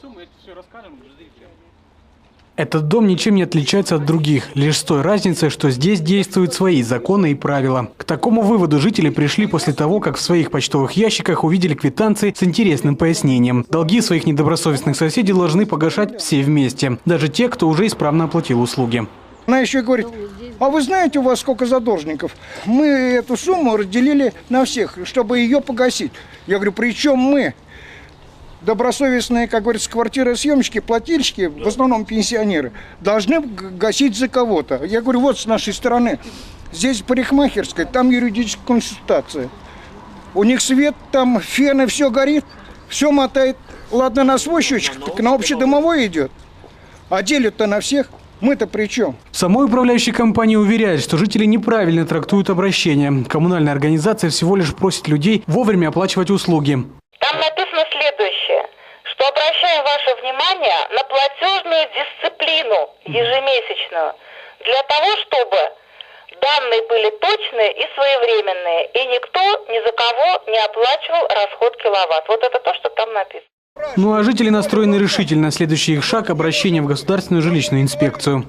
суммы, это все расскажем зрителям. Этот дом ничем не отличается от других, лишь с той разницей, что здесь действуют свои законы и правила. К такому выводу жители пришли после того, как в своих почтовых ящиках увидели квитанции с интересным пояснением. Долги своих недобросовестных соседей должны погашать все вместе, даже те, кто уже исправно оплатил услуги. Она еще говорит, а вы знаете, у вас сколько задолжников? Мы эту сумму разделили на всех, чтобы ее погасить. Я говорю, при чем мы? Добросовестные, как говорится, квартиросъемщики, плательщики, в основном пенсионеры, должны гасить за кого-то. Я говорю, вот с нашей стороны. Здесь парикмахерская, там юридическая консультация. У них свет, там фены, все горит, все мотает. Ладно, на свой счетчик, так на общедомовой идет. А делят-то на всех. Мы-то при чем? Самой управляющей компании уверяют, что жители неправильно трактуют обращение. Коммунальная организация всего лишь просит людей вовремя оплачивать услуги. Там написано следующее, что обращаем ваше внимание на платежную дисциплину ежемесячную для того, чтобы данные были точные и своевременные, и никто ни за кого не оплачивал расход киловатт. Вот это то, что там написано. Ну а жители настроены решительно. Следующий их шаг – обращение в Государственную жилищную инспекцию.